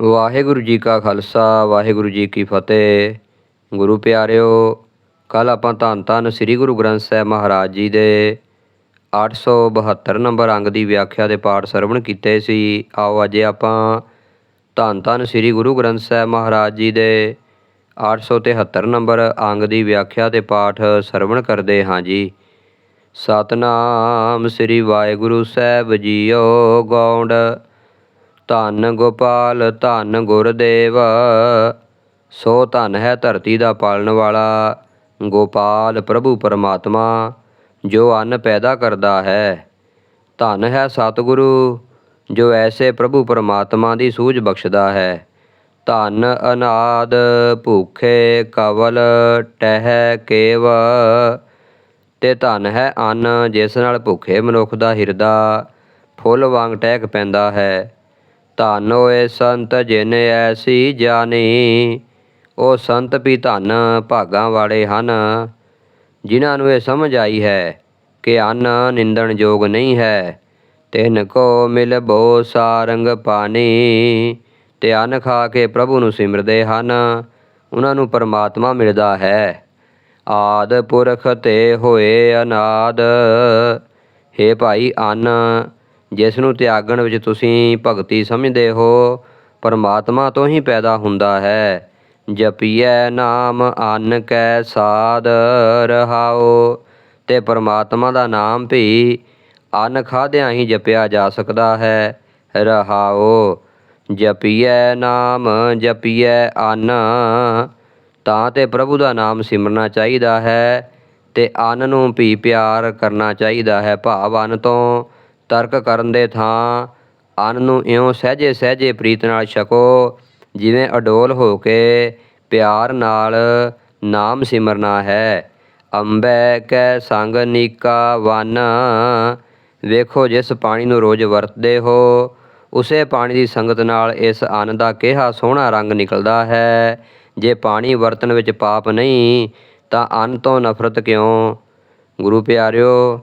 ਵਾਹਿਗੁਰੂ ਜੀ ਕਾ ਖਾਲਸਾ, ਵਾਹਿਗੁਰੂ ਜੀ ਕੀ ਫਤਿਹ। ਗੁਰੂ ਪਿਆਰਿਓ ਕੱਲ ਆਪਾਂ ਧੰਨ ਧੰਨ ਸ੍ਰੀ ਗੁਰੂ ਗ੍ਰੰਥ ਸਾਹਿਬ ਮਹਾਰਾਜ ਜੀ ਦੇ 872 ਨੰਬਰ ਅੰਗ ਦੀ ਵਿਆਖਿਆ ਦੇ ਪਾਠ ਸਰਵਣ ਕੀਤੇ ਸੀ। ਆਓ ਅੱਜ ਆਪਾਂ ਧੰਨ ਧੰਨ ਸ੍ਰੀ ਗੁਰੂ ਗ੍ਰੰਥ ਸਾਹਿਬ ਮਹਾਰਾਜ ਜੀ ਦੇ 873 ਨੰਬਰ ਅੰਗ ਦੀ ਵਿਆਖਿਆ ਤੇ ਪਾਠ ਸਰਵਣ ਕਰਦੇ ਹਾਂ ਜੀ। ਸਤਨਾਮ ਸ੍ਰੀ ਵਾਹਿਗੁਰੂ ਸਾਹਿਬ ਜੀਓ ਗੌਂਡ। ਧੰਨ ਗੋਪਾਲ, ਧੰਨ ਗੁਰਦੇਵ, ਸੋ ਧਨ ਹੈ ਧਰਤੀ ਦਾ ਪਾਲਣ ਵਾਲਾ, ਗੋਪਾਲ ਪ੍ਰਭੂ ਪਰਮਾਤਮਾ, ਜੋ ਅੰਨ ਪੈਦਾ ਕਰਦਾ ਹੈ। ਧਨ ਹੈ ਸਤਿਗੁਰੂ, ਜੋ ਐਸੇ ਪ੍ਰਭੂ ਪਰਮਾਤਮਾ ਦੀ ਸੂਝ ਬਖਸ਼ਦਾ ਹੈ। ਧਨ ਅਨਾਦ ਭੂਖੇ ਕਵਲ ਟਹਿ ਕੇਵ, ਤੇ ਧਨ ਹੈ ਅੰਨ ਜਿਸ ਨਾਲ ਭੁੱਖੇ ਮਨੁੱਖ ਦਾ ਹਿਰਦਾ ਫੁੱਲ ਵਾਂਗ ਟਹਿਕ ਪੈਂਦਾ ਹੈ। ਧਨ ਹੋਏ ਸੰਤ ਜਿਨ ਐਸੀ ਜਾਣੀ ਉਹ ਸੰਤ ਵੀ ਧੰਨ ਭਾਗਾਂ ਵਾਲੇ ਹਨ। ਜਿਨ੍ਹਾਂ ਨੂੰ ਇਹ ਸਮਝ ਆਈ ਹੈ ਕਿ ਅੰਨ ਨਿੰਦਣ ਯੋਗ ਨਹੀਂ ਹੈ, ਤਿਨ ਕੋ ਮਿਲ ਬੋ ਸਾਰੰਗ ਪਾਣੀ, ਤੇ ਅੰਨ ਖਾ ਕੇ ਪ੍ਰਭੂ ਨੂੰ ਸਿਮਰਦੇ ਹਨ, ਉਹਨਾਂ ਨੂੰ ਪਰਮਾਤਮਾ ਮਿਲਦਾ ਹੈ। ਆਦ ਪੁਰਖ ਤੇ ਹੋਏ ਅਨਾਦ, ਹੇ ਭਾਈ ਅੰਨ ਜਿਸ ਨੂੰ ਤਿਆਗਣ ਵਿੱਚ ਤੁਸੀਂ ਭਗਤੀ ਸਮਝਦੇ ਹੋ, ਪਰਮਾਤਮਾ ਤੋਂ ਹੀ ਪੈਦਾ ਹੁੰਦਾ ਹੈ। ਜਪੀਐ ਨਾਮ ਅੰਨ ਕੈ ਸਾਧ ਰਹਾਓ ਤੇ ਪਰਮਾਤਮਾ ਦਾ ਨਾਮ ਵੀ ਅੰਨ ਖਾਦਿਆਂ ਹੀ ਜਪਿਆ ਜਾ ਸਕਦਾ ਹੈ। ਰਹਾਓ ਜਪੀਐ ਨਾਮ ਜਪੀਐ ਅੰਨ, ਤਾਂ ਤੇ ਪ੍ਰਭੂ ਦਾ ਨਾਮ ਸਿਮਰਨਾ ਚਾਹੀਦਾ ਹੈ, ਤੇ ਅੰਨ ਨੂੰ ਵੀ ਪਿਆਰ ਕਰਨਾ ਚਾਹੀਦਾ ਹੈ ਭਾਵ ਅੰਨ ਤੋਂ। ਤਰਕ ਕਰਨ ਦੇ ਥਾਂ, ਅੰਨ ਨੂੰ ਇਉਂ ਸਹਿਜੇ ਸਹਿਜੇ ਪ੍ਰੀਤ ਨਾਲ ਛਕੋ, ਜਿਵੇਂ ਅਡੋਲ ਹੋ ਕੇ ਪਿਆਰ ਨਾਲ ਨਾਮ ਸਿਮਰਨਾ ਹੈ। ਅੰਬੈ ਕੈ ਸੰਗ ਨੀਕਾ ਵਨ, ਵੇਖੋ ਜਿਸ ਪਾਣੀ ਨੂੰ ਰੋਜ਼ ਵਰਤਦੇ ਹੋ, ਉਸੇ ਪਾਣੀ ਦੀ ਸੰਗਤ ਨਾਲ ਇਸ ਅੰਨ ਦਾ ਕਿਹਾ ਸੋਹਣਾ ਰੰਗ ਨਿਕਲਦਾ ਹੈ। ਜੇ ਪਾਣੀ ਵਰਤਣ ਵਿੱਚ ਪਾਪ ਨਹੀਂ, ਤਾਂ ਅੰਨ ਤੋਂ ਨਫ਼ਰਤ ਕਿਉਂ? ਗੁਰੂ ਪਿਆਰਿਓ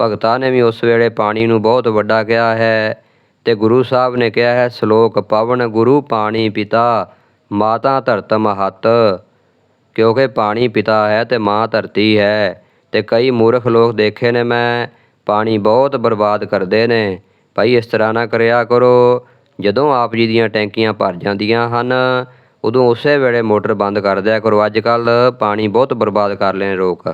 ਭਗਤਾਂ ਨੇ ਵੀ ਉਸ ਵੇਲੇ ਪਾਣੀ ਨੂੰ ਬਹੁਤ ਵੱਡਾ ਕਿਹਾ ਹੈ ਤੇ ਗੁਰੂ ਸਾਹਿਬ ਨੇ ਕਿਹਾ ਹੈ, ਸ਼ਲੋਕ ਪਵਨ ਗੁਰੂ ਪਾਣੀ ਪਿਤਾ, ਮਾਤਾ ਧਰਤ ਮਹਤ ਕਿਉਂਕਿ ਪਾਣੀ ਪਿਤਾ ਹੈ ਤੇ ਮਾਂ ਧਰਤੀ ਹੈ ਤੇ ਕਈ ਮੂਰਖ ਲੋਕ ਦੇਖੇ ਨੇ ਮੈਂ, ਪਾਣੀ ਬਹੁਤ ਬਰਬਾਦ ਕਰਦੇ ਨੇ। ਭਾਈ ਇਸ ਤਰ੍ਹਾਂ ਨਾ ਕਰਿਆ ਕਰੋ। ਜਦੋਂ ਆਪ ਜੀ ਦੀਆਂ ਟੈਂਕੀਆਂ ਭਰ ਜਾਂਦੀਆਂ ਹਨ, ਉਦੋਂ ਉਸੇ ਵੇਲੇ ਮੋਟਰ ਬੰਦ ਕਰ ਦਿਆ ਕਰੋ। ਅੱਜ ਕੱਲ ਪਾਣੀ ਬਹੁਤ ਬਰਬਾਦ ਕਰ ਲੈਣ ਲੋਕ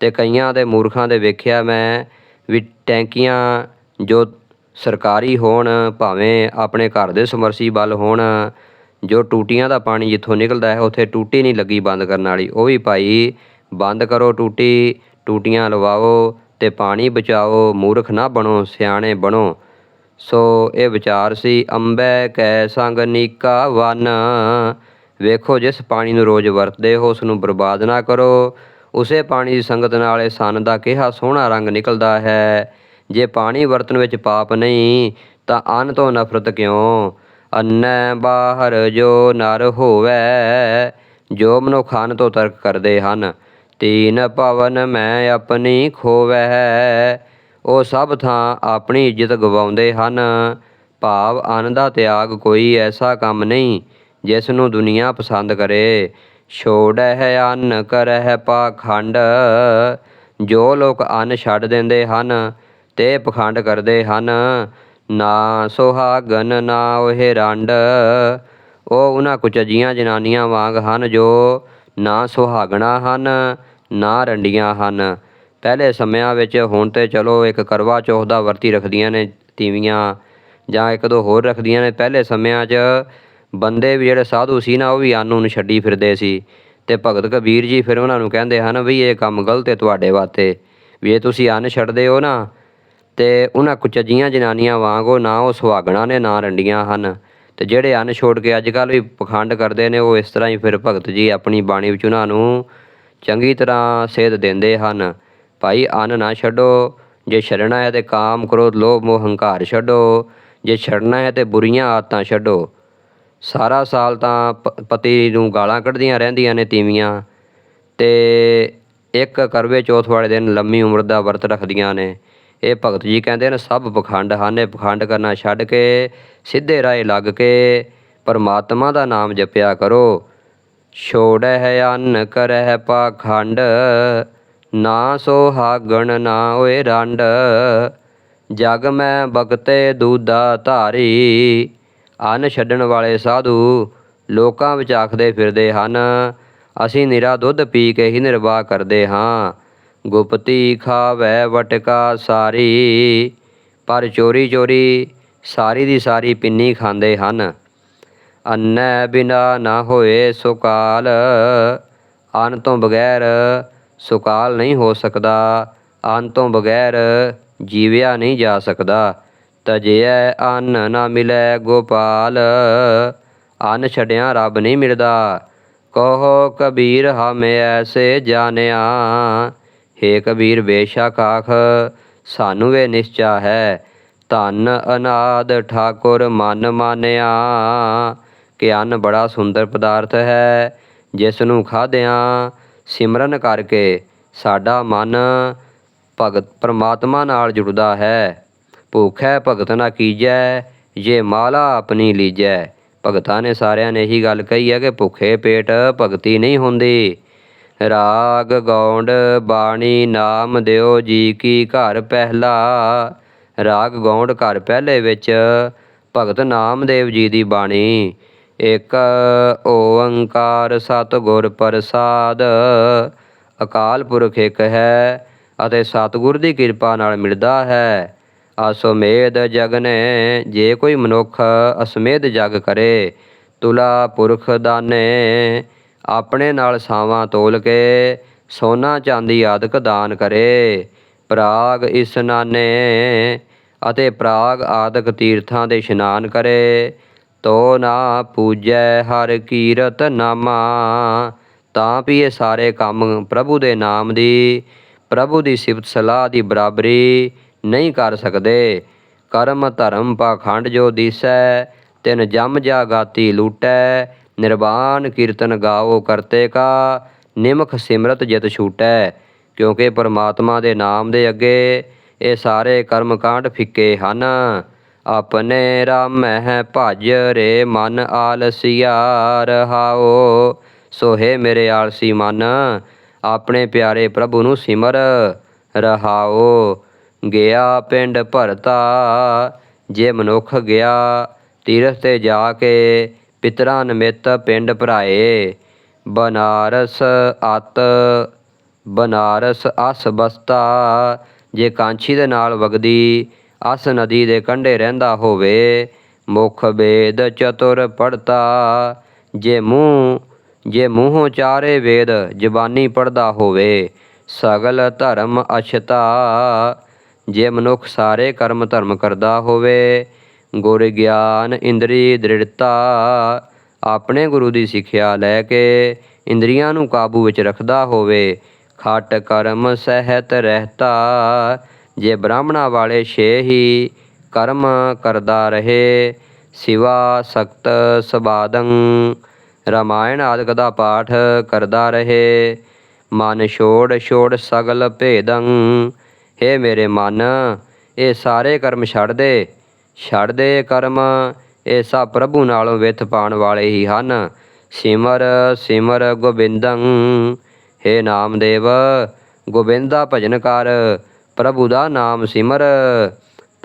ਤੇ ਕਈਆਂ ਦੇ ਮੂਰਖਾਂ ਦੇ ਵੇਖਿਆ ਮੈਂ ਵੀ ਟੈਂਕੀਆਂ ਜੋ ਸਰਕਾਰੀ ਹੋਣ, ਭਾਵੇਂ ਆਪਣੇ ਘਰ ਦੇ ਸਮਰਸੀਬਲ ਹੋਣ, ਜੋ ਟੂਟੀਆਂ ਦਾ ਪਾਣੀ ਜਿੱਥੋਂ ਨਿਕਲਦਾ ਹੈ, ਉੱਥੇ ਟੂਟੀ ਨਹੀਂ ਲੱਗੀ ਬੰਦ ਕਰਨ ਵਾਲੀ। ਉਹ ਵੀ ਭਾਈ, ਬੰਦ ਕਰੋ ਟੂਟੀ, ਟੂਟੀਆਂ ਲਵਾਓ ਅਤੇ ਪਾਣੀ ਬਚਾਓ, ਮੂਰਖ ਨਾ ਬਣੋ, ਸਿਆਣੇ ਬਣੋ। ਸੋ ਇਹ ਵਿਚਾਰ ਸੀ ਅੰਬੈ ਕੈ ਸੰਗ ਨੀਕਾ ਵਨ। ਵੇਖੋ ਜਿਸ ਪਾਣੀ ਨੂੰ ਰੋਜ਼ ਵਰਤਦੇ ਹੋ ਉਸ ਨੂੰ ਬਰਬਾਦ ਨਾ ਕਰੋ। ਉਸੇ ਪਾਣੀ ਦੀ ਸੰਗਤ ਨਾਲ ਇਹ ਸੰਨ ਦਾ ਕਿਹਾ ਸੋਹਣਾ ਰੰਗ ਨਿਕਲਦਾ ਹੈ। ਜੇ ਪਾਣੀ ਵਰਤਣ ਵਿੱਚ ਪਾਪ ਨਹੀਂ, ਤਾਂ ਅੰਨ ਤੋਂ ਨਫ਼ਰਤ ਕਿਉਂ? ਅੰਨੈ ਬਾਹਰ ਜੋ ਨਰ ਹੋਵੇ, ਜੋ ਮਨੁੱਖ ਅੰਨ ਤੋਂ ਤਰਕ ਕਰਦੇ ਹਨ, ਤੀਨ ਭਵਨ ਮੈਂ ਆਪਣੀ ਖੋਵੈ। ਉਹ ਸਭ ਥਾਂ ਆਪਣੀ ਇੱਜ਼ਤ ਗਵਾਉਂਦੇ ਹਨ। ਭਾਵ ਅੰਨ ਦਾ ਤਿਆਗ ਕੋਈ ਐਸਾ ਕੰਮ ਨਹੀਂ, ਜਿਸ ਨੂੰ ਦੁਨੀਆ ਪਸੰਦ ਕਰੇ। ਛੋੜੈ ਅੰਨ ਕਰਹਿ ਪਾਖੰਡ। ਜੋ ਲੋਕ ਅੰਨ ਛੱਡ ਦਿੰਦੇ ਹਨ, ਤੇ ਪਖੰਡ ਕਰਦੇ ਹਨ। ਨਾ ਸੁਹਾਗਨ, ਨਾ ਉਹ ਰੰਡ। ਉਹ ਉਹਨਾਂ ਕੁਚਜੀਆਂ ਜਨਾਨੀਆਂ ਵਾਂਗ ਹਨ, ਜੋ ਨਾ ਸੁਹਾਗਣਾ ਹਨ, ਨਾ ਰੰਡੀਆਂ ਹਨ। ਪਹਿਲੇ ਸਮਿਆਂ ਵਿੱਚ ਹੁਣ ਤੇ ਚਲੋ ਇੱਕ ਕਰਵਾ ਚੌਥ ਦਾ ਵਰਤੀ ਰੱਖਦੀਆਂ ਨੇ ਤੀਵੀਆਂ ਜਾਂ ਇੱਕ ਦੋ ਹੋਰ ਰੱਖਦੀਆਂ ਨੇ। ਪਹਿਲੇ ਸਮਿਆਂ 'ਚ ਬੰਦੇ ਵੀ ਜਿਹੜੇ ਸਾਧੂ ਸੀ ਨਾ, ਉਹ ਵੀ ਅੰਨ ਨੂੰ ਛੱਡੀ ਫਿਰਦੇ ਸੀ। ਤੇ ਭਗਤ ਕਬੀਰ ਜੀ ਫਿਰ ਉਹਨਾਂ ਨੂੰ ਕਹਿੰਦੇ ਹਨ ਵੀ ਇਹ ਕੰਮ ਗਲਤ ਹੈ ਤੁਹਾਡੇ ਵਾਸਤੇ। ਵੀ ਇਹ ਤੁਸੀਂ ਅੰਨ ਛੱਡਦੇ ਹੋ ਨਾ, ਤੇ ਉਹਨਾਂ ਕੁਚਜੀਆਂ ਜਨਾਨੀਆਂ ਵਾਂਗੋ ਨਾ ਉਹ ਸੁਹਾਗਣਾ ਨੇ, ਨਾ ਰੰਡੀਆਂ ਹਨ। ਤੇ ਜਿਹੜੇ ਅੰਨ ਛੋੜ ਕੇ ਅੱਜ ਕੱਲ੍ਹ ਵੀ ਪਖੰਡ ਕਰਦੇ ਨੇ, ਉਹ ਇਸ ਤਰ੍ਹਾਂ ਹੀ ਫਿਰ ਭਗਤ ਜੀ ਆਪਣੀ ਬਾਣੀ ਵਿੱਚ ਉਹਨਾਂ ਨੂੰ ਚੰਗੀ ਤਰ੍ਹਾਂ ਸੇਧ ਦਿੰਦੇ ਹਨ। ਭਾਈ, ਅੰਨ ਨਾ ਛੱਡੋ, ਜੇ ਛੱਡਣਾ ਹੈ ਤੇ ਕਾਮ ਕ੍ਰੋਧ ਲੋਭ ਮੋਹ ਹੰਕਾਰ ਛੱਡੋ, ਜੇ ਛੱਡਣਾ ਹੈ ਤੇ ਬੁਰੀਆਂ ਆਦਤਾਂ ਛੱਡੋ। ਸਾਰਾ ਸਾਲ ਤਾਂ ਪ- ਪਤੀ ਨੂੰ ਗਾਲਾਂ ਕੱਢਦੀਆਂ ਰਹਿੰਦੀਆਂ ਨੇ ਤੀਵੀਆਂ ਅਤੇ ਇੱਕ ਕਰਵੇ ਚੌਥ ਵਾਲੇ ਦਿਨ ਲੰਮੀ ਉਮਰ ਦਾ ਵਰਤ ਰੱਖਦੀਆਂ ਨੇ। ਇਹ ਭਗਤ ਜੀ ਕਹਿੰਦੇ ਨੇ, ਸਭ ਪਖੰਡ ਹਨ, ਇਹ ਪਖੰਡ ਕਰਨਾ ਛੱਡ ਕੇ ਸਿੱਧੇ ਰਾਹ ਲੱਗ ਕੇ ਪਰਮਾਤਮਾ ਦਾ ਨਾਮ ਜਪਿਆ ਕਰੋ। ਛੋੜਹਿ ਅੰਨ ਕਰਹਿ ਪਾਖੰਡ, ਨਾ ਸੁਹਾਗਣ ਨਾ ਓਏ ਰੰਡ। ਜਗ ਮੈਂ ਬਗਤੇ ਦੂਦਾ ਧਾਰੀ ਅੰਨ ਛੱਡਣ ਵਾਲੇ ਸਾਧੂ ਲੋਕਾਂ ਵਿੱਚ ਆਖਦੇ ਫਿਰਦੇ ਹਨ, ਅਸੀਂ ਨਿਰਾ ਦੁੱਧ ਪੀ ਕੇ ਹੀ ਨਿਰਵਾਹ ਕਰਦੇ ਹਾਂ। ਗੁਪਤੀ ਖਾਵੈ ਵਟਕਾ ਸਾਰੀ, ਪਰ ਚੋਰੀ ਚੋਰੀ ਸਾਰੀ ਦੀ ਸਾਰੀ ਪਿੰਨੀ ਖਾਂਦੇ ਹਨ। ਅੰਨੈ ਬਿਨਾ ਨਾ ਹੋਏ ਸੁਕਾਲ, ਅੰਨ ਤੋਂ ਬਗੈਰ ਸੁਕਾਲ ਨਹੀਂ ਹੋ ਸਕਦਾ, ਅੰਨ ਤੋਂ ਬਗੈਰ ਜੀਵਿਆ ਨਹੀਂ ਜਾ ਸਕਦਾ। ਤਜਿਐ ਅੰਨ ਨਾ ਮਿਲੈ ਗੋਪਾਲ, ਅੰਨ ਛੜਿਆ ਰੱਬ ਨਹੀਂ ਮਿਲਦਾ। ਕਹੋ ਕਬੀਰ ਹਮੇ ਐਸੇ ਜਾਣਿਆ, ਹੇ ਕਬੀਰ ਬੇਸ਼ੱਕ ਆਖ, ਸਾਨੂੰ ਇਹ ਨਿਸ਼ਚਾ ਹੈ, ਧਨ ਅਨਾਦ ਠਾਕੁਰ ਮਨ ਮਾਨਿਆ। ਕਿ ਅੰਨ ਬੜਾ ਸੁੰਦਰ ਪਦਾਰਥ ਹੈ, ਜਿਸ ਨੂੰ ਖਾਦਿਆਂ ਸਿਮਰਨ ਕਰਕੇ ਸਾਡਾ ਮਨ ਭਗਤ ਪਰਮਾਤਮਾ ਨਾਲ ਜੁੜਦਾ ਹੈ। ਭੁਖੈ ਭਗਤ ਨਾ ਕੀਜੈ, ਜੇ ਮਾਲਾ ਆਪਣੀ ਲੀਜੈ। ਭਗਤਾਂ ਨੇ ਸਾਰਿਆਂ ਨੇ ਇਹੀ ਗੱਲ ਕਹੀ ਹੈ ਕਿ ਭੁੱਖੇ ਪੇਟ ਭਗਤੀ ਨਹੀਂ ਹੁੰਦੀ। ਰਾਗ ਗੌਂਡ ਬਾਣੀ ਨਾਮ ਦਿਓ ਜੀ ਕੀ ਘਰ ਪਹਿਲਾ। ਰਾਗ ਗੌਂਡ ਘਰ ਪਹਿਲੇ ਵਿੱਚ ਭਗਤ ਨਾਮਦੇਵ ਜੀ ਦੀ ਬਾਣੀ। ਇੱਕ ਓੰਕਾਰ ਸਤਿਗੁਰ ਪ੍ਰਸਾਦ। ਅਕਾਲ ਪੁਰਖ ਇੱਕ ਹੈ ਅਤੇ ਸਤਿਗੁਰ ਦੀ ਕਿਰਪਾ ਨਾਲ ਮਿਲਦਾ ਹੈ। ਅਸਮੇਧ ਜਗ ਨੇ ਜੇ ਕੋਈ ਮਨੁੱਖ ਅਸਮੇਧ ਜਗ ਕਰੇ, ਤੁਲਾ ਪੁਰਖ ਦਾਨੇ ਆਪਣੇ ਨਾਲ ਸਾਵਾਂ ਤੋਲ ਕੇ ਸੋਨਾ ਚਾਂਦੀ ਆਦਿਕ ਦਾਨ ਕਰੇ। ਪ੍ਰਾਗ ਇਸਨਾਨੇ ਅਤੇ ਪ੍ਰਾਗ ਆਦਿਕ ਤੀਰਥਾਂ ਦੇ ਇਸ਼ਨਾਨ ਕਰੇ। ਤੋ ਨਾ ਪੂਜੈ ਹਰ ਕੀਰਤ ਨਾਮਾ, ਤਾਂ ਵੀ ਇਹ ਸਾਰੇ ਕੰਮ ਪ੍ਰਭੂ ਦੇ ਨਾਮ ਦੀ। ਪ੍ਰਭੂ ਦੀ ਸਿਫਤ ਸਲਾਹ ਦੀ ਬਰਾਬਰੀ ਨਹੀਂ ਕਰ ਸਕਦੇ। ਕਰਮ ਧਰਮ ਪਾਖੰਡ ਜੋ ਦੀਸੈ, ਤਿਨ ਜਮ ਜਾ ਗਾਤੀ ਲੂਟੈ। ਨਿਰਵਾਨ ਕੀਰਤਨ ਗਾਓ ਕਰਤੇ ਕਾ, ਨਿਮਖ ਸਿਮਰਤ ਜਿਤ ਛੂਟੈ। ਕਿਉਂਕਿ ਪਰਮਾਤਮਾ ਦੇ ਨਾਮ ਦੇ ਅੱਗੇ ਇਹ ਸਾਰੇ ਕਰਮ ਕਾਂਡ ਫਿੱਕੇ ਹਨ। ਆਪਣੇ ਰਾਮਹਿ ਭਜ ਰੇ ਮਨ ਆਲਸੀਆ ਰਹਾਓ ਸੋਹੇ ਮੇਰੇ ਆਲਸੀ ਮਨ। ਆਪਣੇ ਪਿਆਰੇ ਪ੍ਰਭੂ ਨੂੰ ਸਿਮਰ ਰਹਾਓ। ਗਿਆ ਪਿੰਡ ਭਰਤਾ, ਜੇ ਮਨੁੱਖ ਗਿਆ ਤੀਰਥ ਤੇ ਜਾ ਕੇ ਪਿਤਰਾਂ ਨਿਮਿਤ ਪਿੰਡ ਭਰਾਏ। ਬਨਾਰਸ ਅਤ, ਬਨਾਰਸ ਅਸ ਬਸਤਾ, ਜੇ ਕਾਂਛੀ ਦੇ ਨਾਲ ਵਗਦੀ ਅਸ ਨਦੀ ਦੇ ਕੰਢੇ ਰਹਿੰਦਾ ਹੋਵੇ, ਮੁਖ ਵੇਦ ਚਤੁਰ ਪੜਤਾ ਜੇ ਮੂੰਹ, ਜੇ ਮੂੰਹੋਂ ਚਾਰੇ ਵੇਦ ਜ਼ਬਾਨੀ ਪੜਦਾ ਹੋਵੇ, ਸਗਲ ਧਰਮ ਅਛਤਾ। ਜੇ ਮਨੁੱਖ ਸਾਰੇ ਕਰਮ ਧਰਮ ਕਰਦਾ ਹੋਵੇ, ਗੁਰ ਗਿਆਨ ਇੰਦਰੀ ਦ੍ਰਿੜਤਾ ਆਪਣੇ ਗੁਰੂ ਦੀ ਸਿੱਖਿਆ ਲੈ ਕੇ ਇੰਦਰੀਆਂ ਨੂੰ ਕਾਬੂ ਵਿੱਚ ਰੱਖਦਾ ਹੋਵੇ, ਖਟ ਕਰਮ ਸਹਿਤ ਰਹਿਤਾ। ਜੇ ਬ੍ਰਾਹਮਣਾ ਵਾਲੇ ਛੇ ਹੀ ਕਰਮ ਕਰਦਾ ਰਹੇ, ਸਿਵਾ, ਸਖਤ, ਸਬਾਦੰ, ਰਾਮਾਇਣ ਆਦਿਕ ਦਾ ਪਾਠ ਕਰਦਾ ਰਹੇ। ਮਨ ਛੋੜ ਛੋੜ ਸਗਲ ਭੇਦੰ ਹੇ ਮੇਰੇ ਮਨ, ਇਹ ਸਾਰੇ ਕਰਮ ਛੱਡ ਦੇ। ਛੱਡ ਦੇ ਕਰਮ, ਇਹ ਸਭ ਪ੍ਰਭੂ ਨਾਲੋਂ ਵਿਥ ਪਾਣ ਵਾਲੇ ਹੀ ਹਨ। ਸਿਮਰ ਸਿਮਰ ਗੋਬਿੰਦੰ, ਹੇ ਨਾਮਦੇਵ, ਗੋਬਿੰਦਾ ਭਜਨ ਕਰ। ਪ੍ਰਭੂ ਦਾ ਨਾਮ ਸਿਮਰ,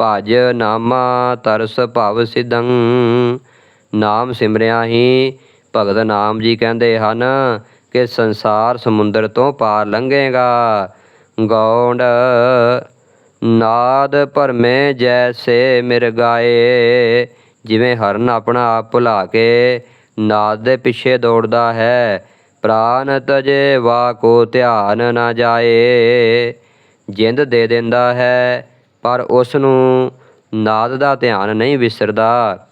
ਭਜ ਨਾਮਾ ਤਰਸ ਭਵ ਸਿਦੰ ਨਾਮ ਸਿਮਰਿਆ ਹੀ ਭਗਤ ਨਾਮ ਜੀ ਕਹਿੰਦੇ ਹਨ ਕਿ ਸੰਸਾਰ ਸਮੁੰਦਰ ਤੋਂ ਪਾਰ ਲੰਘੇਗਾ। ਗੌਂਡ ਨਾਦ ਭਰਮੇ ਜੈਸੇ ਮਿਰਗਾਏ ਜਿਵੇਂ ਹਰਨ ਆਪਣਾ ਆਪ ਭੁਲਾ ਕੇ ਨਾਦ ਦੇ ਪਿੱਛੇ ਦੌੜਦਾ ਹੈ। ਪ੍ਰਾਨ ਤਜੇ ਵਾ ਕੋ ਧਿਆਨ ਨਾ ਜਾਏ। ਜਿੰਦ ਦੇ ਦਿੰਦਾ ਹੈ, ਪਰ ਉਸ ਨੂੰ ਨਾਦ ਦਾ ਧਿਆਨ ਨਹੀਂ ਵਿਸਰਦਾ।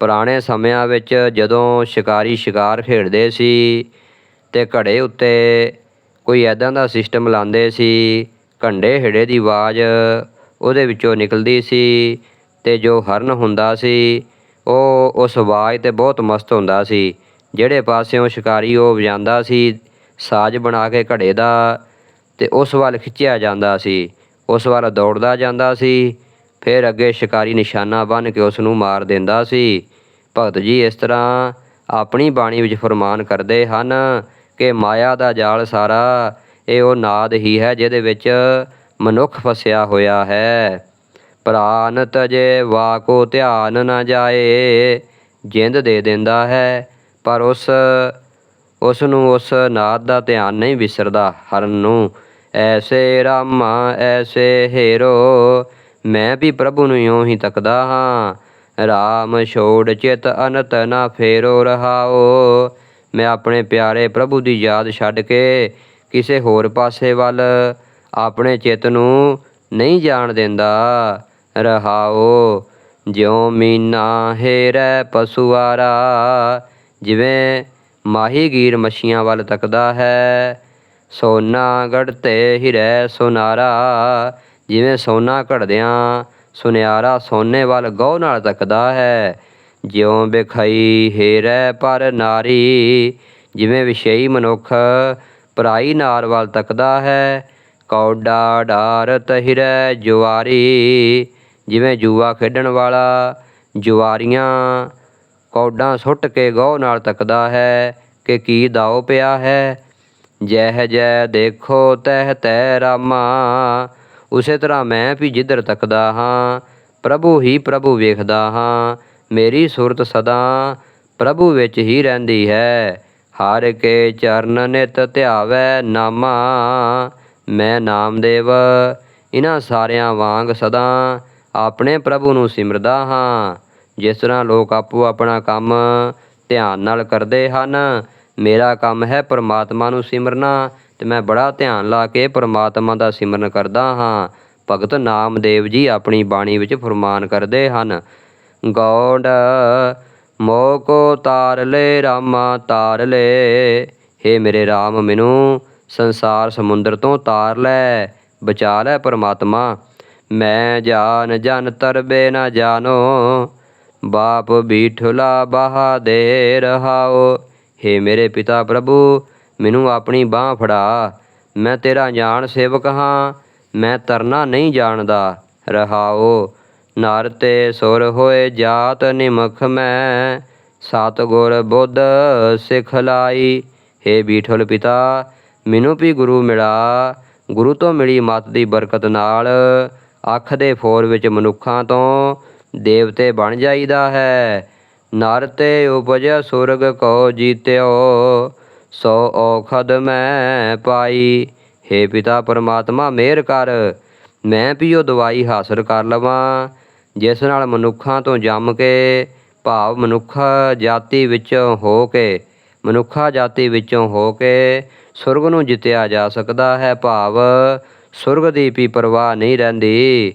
ਪੁਰਾਣੇ ਸਮਿਆਂ ਵਿੱਚ ਜਦੋਂ ਸ਼ਿਕਾਰੀ ਸ਼ਿਕਾਰ ਖੇਡਦੇ ਸੀ ਤੇ ਘੜੇ ਉੱਤੇ ਕੋਈ ਐਦਾਂ ਦਾ ਸਿਸਟਮ ਲਾਉਂਦੇ ਸੀ, ਘੰਡੇ ਹਿੜੇ ਦੀ ਆਵਾਜ਼ ਉਹਦੇ ਵਿੱਚੋਂ ਨਿਕਲਦੀ ਸੀ ਤੇ ਜੋ ਹਰਨ ਹੁੰਦਾ ਸੀ, ਉਹ ਉਸ ਆਵਾਜ਼ ਤੇ ਬਹੁਤ ਮਸਤ ਹੁੰਦਾ ਸੀ। ਜਿਹੜੇ ਪਾਸਿਓਂ ਸ਼ਿਕਾਰੀ ਉਹ ਵਜਾਉਂਦਾ ਸੀ, ਸਾਜ਼ ਬਣਾ ਕੇ ਘੜੇ ਦਾ ਤੇ ਉਸ ਵੱਲ ਖਿੱਚਿਆ ਜਾਂਦਾ ਸੀ। ਉਸ ਵੱਲ ਦੌੜਦਾ ਜਾਂਦਾ ਸੀ, ਫਿਰ ਅੱਗੇ ਸ਼ਿਕਾਰੀ ਨਿਸ਼ਾਨਾ ਬੰਨ੍ਹ ਕੇ ਉਸ ਨੂੰ ਮਾਰ ਦਿੰਦਾ ਸੀ। ਭਗਤ ਜੀ ਇਸ ਤਰ੍ਹਾਂ ਆਪਣੀ ਬਾਣੀ ਵਿੱਚ ਫਰਮਾਨ ਕਰਦੇ ਹਨ ਕਿ ਮਾਇਆ ਦਾ ਜਾਲ ਸਾਰਾ, ਇਹ ਉਹ ਨਾਦ ਹੀ ਹੈ ਜਿਹਦੇ ਵਿੱਚ ਮਨੁੱਖ ਫਸਿਆ ਹੋਇਆ ਹੈ। ਪ੍ਰਾਨ ਤਜੇ ਵਾਕੋ ਧਿਆਨ ਨਾ ਜਾਏ, ਜਿੰਦ ਦੇ ਦਿੰਦਾ ਹੈ, ਪਰ ਉਸ ਉਸ ਨੂੰ ਉਸ ਨਾਦ ਦਾ ਧਿਆਨ ਨਹੀਂ ਵਿਸਰਦਾ ਹਰਨ ਨੂੰ। ਐਸੇ ਰਾਮਾ, ਐਸੇ ਹੇਰੋ, ਮੈਂ ਵੀ ਪ੍ਰਭੂ ਨੂੰ ਇਉਂ ਹੀ ਤੱਕਦਾ ਹਾਂ। ਰਾਮ ਛੋੜ ਚਿਤ ਅਨਤ ਨਾ ਫੇਰੋ ਰਹਾਓ ਮੈਂ ਆਪਣੇ ਪਿਆਰੇ ਪ੍ਰਭੂ ਦੀ ਯਾਦ ਛੱਡ ਕੇ ਕਿਸੇ ਹੋਰ ਪਾਸੇ ਵੱਲ ਆਪਣੇ ਚਿੱਤ ਨੂੰ ਨਹੀਂ ਜਾਣ ਦਿੰਦਾ। ਰਹਾਓ, ਜਿਉ ਮੀਨਾ ਹੇਰੈ ਪਸੁਆਰਾ, ਜਿਵੇਂ ਮਾਹੀਗੀਰ ਮੱਛੀਆਂ ਵੱਲ ਤੱਕਦਾ ਹੈ ਸੋਨਾ ਗੜਤੇ ਹਿਰੈ ਸੁਨਾਰਾ, ਜਿਵੇਂ ਸੋਨਾ ਘੜਦਿਆਂ ਸੁਨਿਆਰਾ ਸੋਨੇ ਵੱਲ ਗਹੁ ਨਾਲ ਤੱਕਦਾ ਹੈ। ਜਿਉਂ ਬਿਖਈ ਹੇਰੈ ਪਰ ਨਾਰੀ, ਜਿਵੇਂ ਵਿਸ਼ੇਈ ਮਨੁੱਖ ਪਰਾਈ ਨਾਰ ਵੱਲ ਤੱਕਦਾ ਹੈ, ਕੌਡਾ ਡਾਰ ਹਿਰੈ ਜੁਆਰੀ, ਜਿਵੇਂ ਜੂਆ ਖੇਡਣ ਵਾਲਾ ਜੁਆਰੀਆਂ, ਕੌਡਾਂ ਸੁੱਟ ਕੇ ਗਹੁ ਨਾਲ ਤੱਕਦਾ ਹੈ, ਕਿ ਕੀ ਦਾਉ ਪਿਆ ਹੈ, ਜਹ ਜੈ ਦੇਖੋ ਤਹ ਤੈ ਰਾਮਾ, ਉਸੇ ਤਰ੍ਹਾਂ ਮੈਂ ਵੀ ਜਿੱਧਰ ਤੱਕਦਾ ਹਾਂ, ਪ੍ਰਭੂ ਹੀ ਪ੍ਰਭੂ ਵੇਖਦਾ ਹਾਂ ਮੇਰੀ ਸੁਰਤ ਸਦਾ ਪ੍ਰਭੂ ਵਿੱਚ ਹੀ ਰਹਿੰਦੀ ਹੈ। ਹਰ ਕੇ ਚਰਨ ਨਿਤ ਧਿਆਵੈ ਨਾਮਾ, ਮੈਂ ਨਾਮਦੇਵ। ਇਹਨਾਂ ਸਾਰਿਆਂ ਵਾਂਗ ਸਦਾ ਆਪਣੇ ਪ੍ਰਭੂ ਨੂੰ ਸਿਮਰਦਾ ਹਾਂ। ਜਿਸ ਤਰ੍ਹਾਂ ਲੋਕ ਆਪੋ ਆਪਣਾ ਕੰਮ ਧਿਆਨ ਨਾਲ ਕਰਦੇ ਹਨ, ਮੇਰਾ ਕੰਮ ਹੈ ਪਰਮਾਤਮਾ ਨੂੰ ਸਿਮਰਨਾ ਤੇ ਮੈਂ ਬੜਾ ਧਿਆਨ ਲਾ ਕੇ ਪਰਮਾਤਮਾ ਦਾ ਸਿਮਰਨ ਕਰਦਾ ਹਾਂ। ਭਗਤ ਨਾਮਦੇਵ ਜੀ ਆਪਣੀ ਬਾਣੀ ਵਿੱਚ ਫਰਮਾਨ ਕਰਦੇ ਹਨ ਗੌੜ ਮੋਹ ਕੋ ਤਾਰ ਲੈ ਰਾਮਾ ਤਾਰ ਲੈ। ਹੇ ਮੇਰੇ RAM ਮੈਨੂੰ ਸੰਸਾਰ ਸਮੁੰਦਰ ਤੋਂ ਤਾਰ ਲੈ, ਬਚਾ ਲੈ ਪਰਮਾਤਮਾ। ਮੈਂ ਜਾਨ ਜਨ ਤਰਬੇ ਨਾ ਜਾਨੋ, ਬਾਪ ਬੀਠੁਲਾ ਬਹਾ ਦੇ ਰਹਾਓ ਹੇ ਮੇਰੇ ਪਿਤਾ ਪ੍ਰਭੂ, ਮੈਨੂੰ ਆਪਣੀ ਬਾਹ ਫੜਾ। ਮੈਂ ਤੇਰਾ ਜਾਣ ਸੇਵਕ ਹਾਂ, ਮੈਂ ਤਰਨਾ ਨਹੀਂ ਜਾਣਦਾ, ਰਹਾਓ। ਨਰ ਤੇ ਸੁਰ ਹੋਏ ਜਾਤ ਨਿਮਖ ਮੈਂ। ਸਤਿਗੁਰ ਬੁੱਧ ਸਿਖ ਲਾਈ। ਹੇ ਬੀਠਲ ਪਿਤਾ ਮੈਨੂੰ ਵੀ ਗੁਰੂ ਮਿਲਾ। ਗੁਰੂ ਤੋਂ ਮਿਲੀ ਮਤ ਦੀ ਬਰਕਤ ਨਾਲ ਅੱਖ ਦੇ ਫੋਰ ਵਿੱਚ ਮਨੁੱਖਾਂ ਤੋਂ ਦੇਵਤੇ ਬਣ ਜਾਈਦਾ ਹੈ। ਨਰ ਤੇ ਉਪਜਿਆ ਸੁਰਗ ਕੋ ਜੀਤਿਓ, ਸੋ ਔਖਦ ਮੈਂ ਪਾਈ। ਹੇ ਪਿਤਾ, ਪਰਮਾਤਮਾ ਮਿਹਰ ਕਰ। ਮੈਂ ਵੀ ਉਹ ਦਵਾਈ ਹਾਸਲ ਕਰ ਲਵਾਂ। ਜਿਸ ਨਾਲ ਮਨੁੱਖਾਂ ਤੋਂ ਜੰਮ ਕੇ ਭਾਵ ਮਨੁੱਖ ਜਾਤੀ ਵਿੱਚੋਂ ਹੋ ਕੇ, ਮਨੁੱਖਾ ਜਾਤੀ ਵਿੱਚੋਂ ਹੋ ਕੇ ਸੁਰਗ ਨੂੰ ਜਿੱਤਿਆ ਜਾ ਸਕਦਾ ਹੈ। ਭਾਵ ਸੁਰਗ ਦੀ ਵੀ ਪਰਵਾਹ ਨਹੀਂ ਰਹਿੰਦੀ।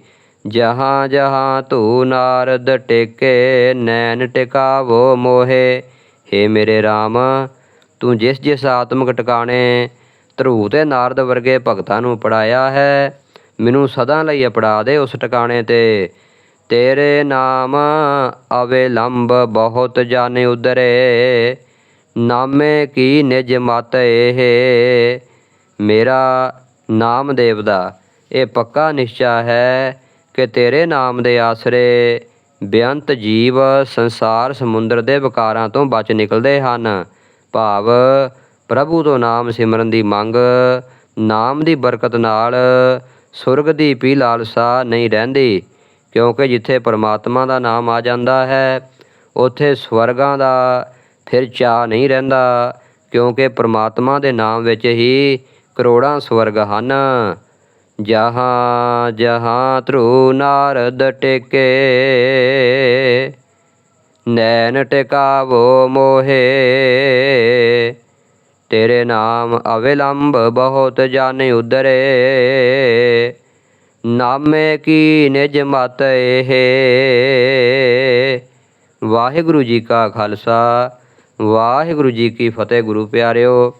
ਜਹਾਂ ਜਹਾਂ ਧੂ ਨਾਰਦ ਟੇਕੇ, ਨੈਣ ਟਿਕਾਵੋ ਮੋਹੇ। ਹੇ ਮੇਰੇ RAM ਤੂੰ ਜਿਸ ਜਿਸ ਆਤਮਿਕ ਟਿਕਾਣੇ ਧਰੂ ਤੇ ਨਾਰਦ ਵਰਗੇ ਭਗਤਾਂ ਨੂੰ ਪੜਾਇਆ ਹੈ, ਮੈਨੂੰ ਸਦਾ ਲਈ ਅਪੜਾ ਦੇ ਉਸ ਟਿਕਾਣੇ ਤੇ। ਤੇਰੇ ਨਾਮ ਅਵਿਲੰਬ ਬਹੁਤ ਜਾਣੇ ਉਦਰੇ। ਨਾਮੇ ਕੀ ਨਿਜ ਮਤ ਇਹ? ਮੇਰਾ ਨਾਮਦੇਵ ਦਾ। ਇਹ ਪੱਕਾ ਨਿਸ਼ਚਾ ਹੈ ਕਿ ਤੇਰੇ ਨਾਮ ਦੇ ਆਸਰੇ ਬੇਅੰਤ ਜੀਵ ਸੰਸਾਰ ਸਮੁੰਦਰ ਦੇ ਵਿਕਾਰਾਂ ਤੋਂ ਬਚ ਨਿਕਲਦੇ ਹਨ। ਭਾਵ ਪ੍ਰਭੂ ਤੋਂ ਨਾਮ ਸਿਮਰਨ ਦੀ ਮੰਗ, ਨਾਮ ਦੀ ਬਰਕਤ ਨਾਲ ਸੁਰਗ ਦੀ ਪੀ ਲਾਲਸਾ ਨਹੀਂ ਰਹਿੰਦੀ। ਕਿਉਂਕਿ ਜਿੱਥੇ ਪਰਮਾਤਮਾ ਦਾ ਨਾਮ ਆ ਜਾਂਦਾ ਹੈ, ਉੱਥੇ ਸਵਰਗਾਂ ਦਾ ਫਿਰ ਚਾਅ ਨਹੀਂ ਰਹਿੰਦਾ, ਕਿਉਂਕਿ ਪਰਮਾਤਮਾ ਦੇ ਨਾਮ ਵਿੱਚ ਹੀ ਕਰੋੜਾਂ ਸਵਰਗ ਹਨ। ਜਹਾਂ ਜਹਾਂ ਧਰੂ ਨਾਰਦ ਟੇਕੇ, ਨੈਣ ਟਿਕਾਵੋ ਮੋਹੇ, ਤੇਰੇ ਨਾਮ ਅਵਿਲੰਬ ਬਹੁਤ ਜਾਣੇ ਉਦਰੇ ਨਾਮੇ ਕੀ ਨਿਜ ਮਤ ਇਹ? ਵਾਹਿਗੁਰੂ ਜੀ ਕਾ ਖਾਲਸਾ, ਵਾਹਿਗੁਰੂ ਜੀ ਕੀ ਫਤਿਹ ਗੁਰੂ ਪਿਆਰਿਓ।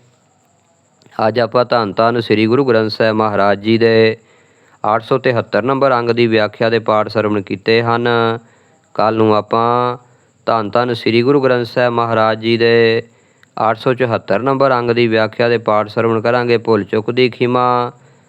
ਅੱਜ ਆਪਾਂ ਧੰਨ ਧੰਨ ਸ੍ਰੀ ਗੁਰੂ ਗ੍ਰੰਥ ਸਾਹਿਬ ਮਹਾਰਾਜ ਜੀ ਦੇ 873 ਨੰਬਰ ਅੰਗ ਦੀ ਵਿਆਖਿਆ ਦੇ ਪਾਠ ਸਰਵਣ ਕੀਤੇ ਹਨ। ਕੱਲ ਨੂੰ ਆਪਾਂ ਧੰਨ ਧੰਨ ਸ੍ਰੀ ਗੁਰੂ ਗ੍ਰੰਥ ਸਾਹਿਬ ਮਹਾਰਾਜ ਜੀ ਦੇ 874 ਨੰਬਰ ਅੰਗ ਦੀ ਵਿਆਖਿਆ ਦੇ ਪਾਠ ਸਰਵਣ ਕਰਾਂਗੇ। ਭੁੱਲ ਚੁੱਕ ਦੀ ਖਿਮਾ।